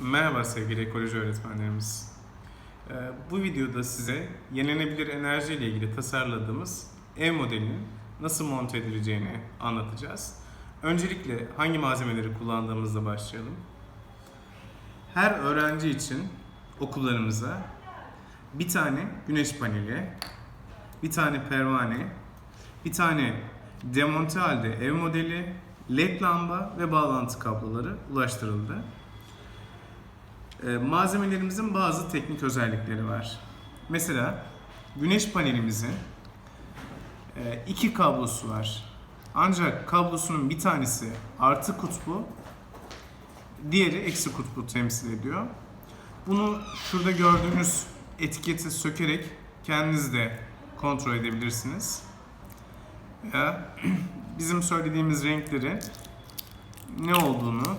Merhaba sevgili ekoloji öğretmenlerimiz. Ee, Bu videoda size yenilenebilir enerji ile ilgili tasarladığımız ev modelinin nasıl monte edileceğini anlatacağız. Öncelikle hangi malzemeleri kullandığımızla başlayalım. Her öğrenci için okullarımıza bir tane güneş paneli, bir tane pervane, bir tane demonte halde ev modeli, led lamba ve bağlantı kabloları ulaştırıldı. Ee, malzemelerimizin bazı teknik özellikleri var. Mesela güneş panelimizin e, iki kablosu var. Ancak kablosunun bir tanesi artı kutbu, diğeri eksi kutbu temsil ediyor. Bunu şurada gördüğünüz etiketi sökerek kendiniz de kontrol edebilirsiniz. Ya bizim söylediğimiz renkleri ne olduğunu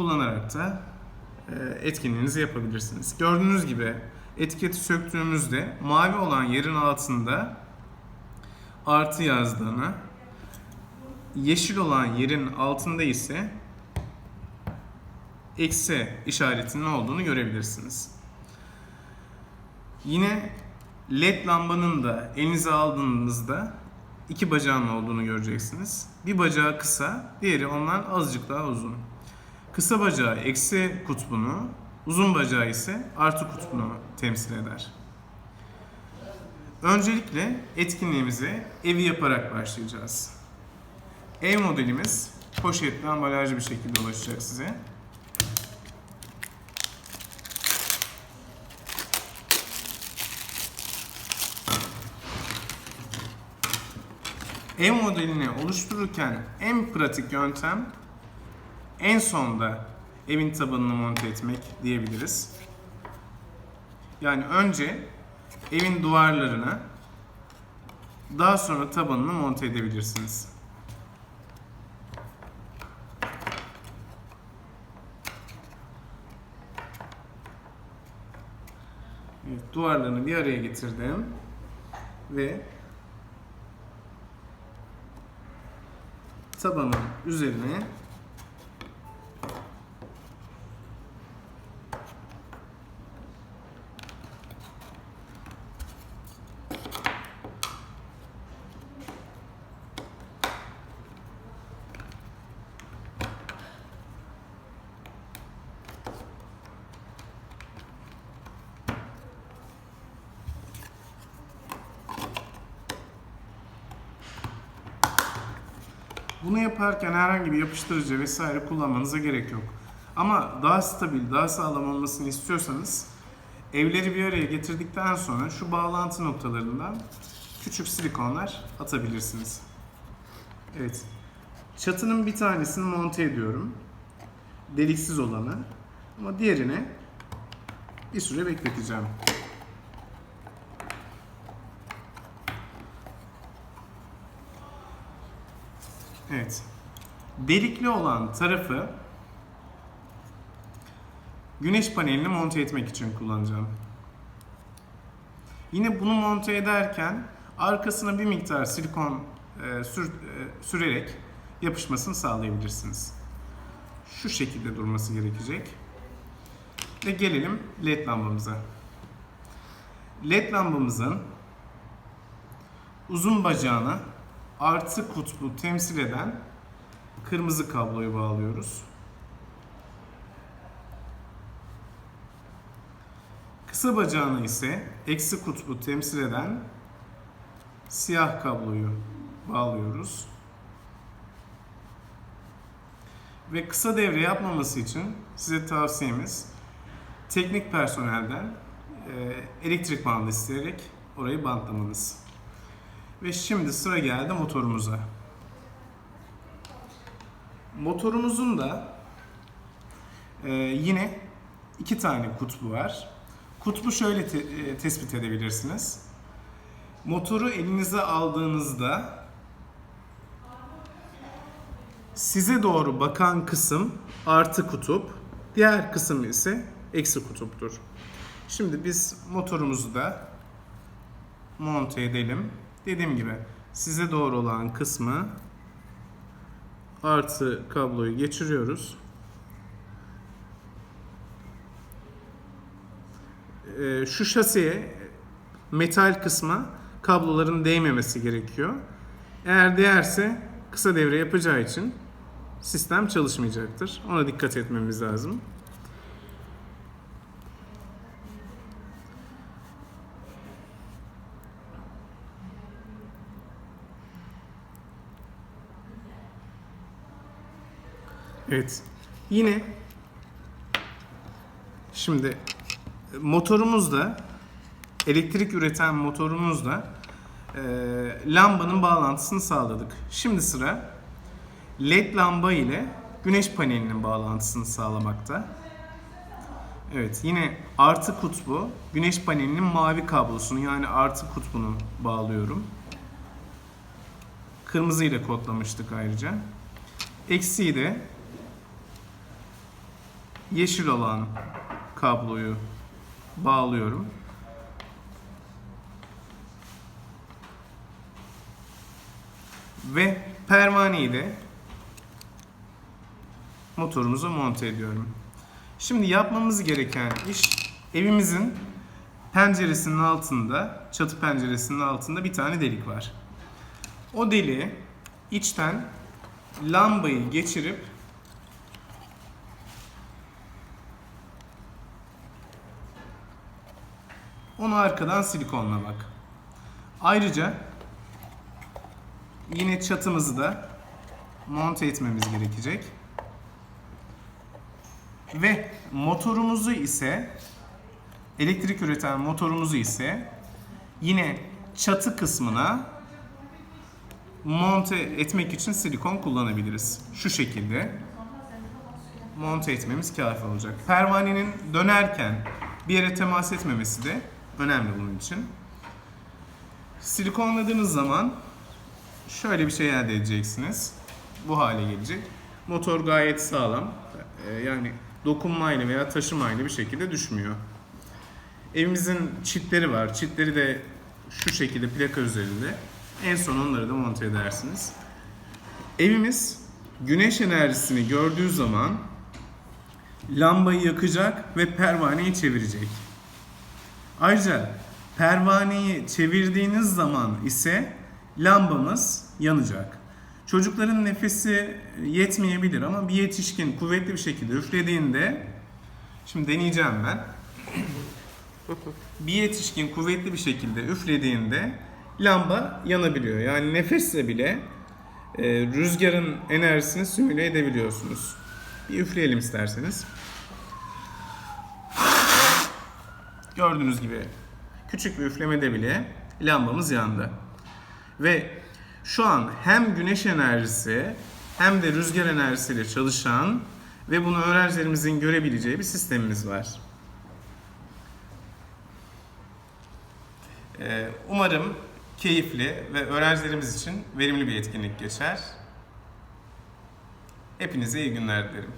kullanarak da e, etkinliğinizi yapabilirsiniz. Gördüğünüz gibi etiketi söktüğümüzde mavi olan yerin altında artı yazdığını, yeşil olan yerin altında ise eksi işaretinin olduğunu görebilirsiniz. Yine led lambanın da elinize aldığınızda iki bacağının olduğunu göreceksiniz. Bir bacağı kısa, diğeri ondan azıcık daha uzun. Kısa bacağı eksi kutbunu, uzun bacağı ise artı kutbunu temsil eder. Öncelikle etkinliğimize evi yaparak başlayacağız. Ev modelimiz poşetli ambalajlı bir şekilde ulaşacak size. Ev modelini oluştururken en pratik yöntem en sonda evin tabanını monte etmek diyebiliriz. Yani önce evin duvarlarına daha sonra tabanını monte edebilirsiniz. Evet, duvarlarını bir araya getirdim ve tabanın üzerine Bunu yaparken herhangi bir yapıştırıcı vesaire kullanmanıza gerek yok. Ama daha stabil, daha sağlam olmasını istiyorsanız evleri bir araya getirdikten sonra şu bağlantı noktalarından küçük silikonlar atabilirsiniz. Evet. Çatının bir tanesini monte ediyorum. Deliksiz olanı. Ama diğerini bir süre bekleteceğim. Evet. Delikli olan tarafı güneş panelini monte etmek için kullanacağım. Yine bunu monte ederken arkasına bir miktar silikon e, sür, e, sürerek yapışmasını sağlayabilirsiniz. Şu şekilde durması gerekecek. Ve gelelim led lambamıza. Led lambamızın uzun bacağına artı kutbu temsil eden kırmızı kabloyu bağlıyoruz. Kısa bacağına ise eksi kutbu temsil eden siyah kabloyu bağlıyoruz. Ve kısa devre yapmaması için size tavsiyemiz teknik personelden e, elektrik bandı isteyerek orayı bantlamanız. Ve şimdi sıra geldi motorumuza. Motorumuzun da e, yine iki tane kutbu var. Kutbu şöyle te- e, tespit edebilirsiniz. Motoru elinize aldığınızda size doğru bakan kısım artı kutup, diğer kısım ise eksi kutuptur. Şimdi biz motorumuzu da monte edelim. Dediğim gibi size doğru olan kısmı artı kabloyu geçiriyoruz. Ee, şu şasiye metal kısma kabloların değmemesi gerekiyor. Eğer değerse kısa devre yapacağı için sistem çalışmayacaktır. Ona dikkat etmemiz lazım. Evet. Yine şimdi motorumuzda elektrik üreten motorumuzda e, lambanın bağlantısını sağladık. Şimdi sıra led lamba ile güneş panelinin bağlantısını sağlamakta. Evet yine artı kutbu güneş panelinin mavi kablosunu yani artı kutbunu bağlıyorum. Kırmızı ile kodlamıştık ayrıca. Eksiği de yeşil olan kabloyu bağlıyorum. Ve pervaneyi de motorumuza monte ediyorum. Şimdi yapmamız gereken iş evimizin penceresinin altında, çatı penceresinin altında bir tane delik var. O deliğe içten lambayı geçirip onu arkadan silikonla bak. Ayrıca yine çatımızı da monte etmemiz gerekecek. Ve motorumuzu ise elektrik üreten motorumuzu ise yine çatı kısmına monte etmek için silikon kullanabiliriz. Şu şekilde monte etmemiz kafi olacak. Pervanenin dönerken bir yere temas etmemesi de önemli bunun için. Silikonladığınız zaman şöyle bir şey elde edeceksiniz. Bu hale gelecek. Motor gayet sağlam. Ee, Yani dokunmayla veya taşımayla bir şekilde düşmüyor. Evimizin çitleri var. Çitleri de şu şekilde plaka üzerinde. En son onları da monte edersiniz. Evimiz güneş enerjisini gördüğü zaman lambayı yakacak ve pervaneyi çevirecek. Ayrıca pervaneyi çevirdiğiniz zaman ise lambamız yanacak. Çocukların nefesi yetmeyebilir ama bir yetişkin kuvvetli bir şekilde üflediğinde şimdi deneyeceğim ben. Bir yetişkin kuvvetli bir şekilde üflediğinde lamba yanabiliyor. Yani nefesle bile e, rüzgarın enerjisini simüle edebiliyorsunuz. Bir üfleyelim isterseniz. Gördüğünüz gibi küçük bir üflemede bile lambamız yandı. Ve şu an hem güneş enerjisi hem de rüzgar enerjisiyle çalışan ve bunu öğrencilerimizin görebileceği bir sistemimiz var. Ee, Umarım keyifli ve öğrencilerimiz için verimli bir etkinlik geçer. Hepinize iyi günler dilerim.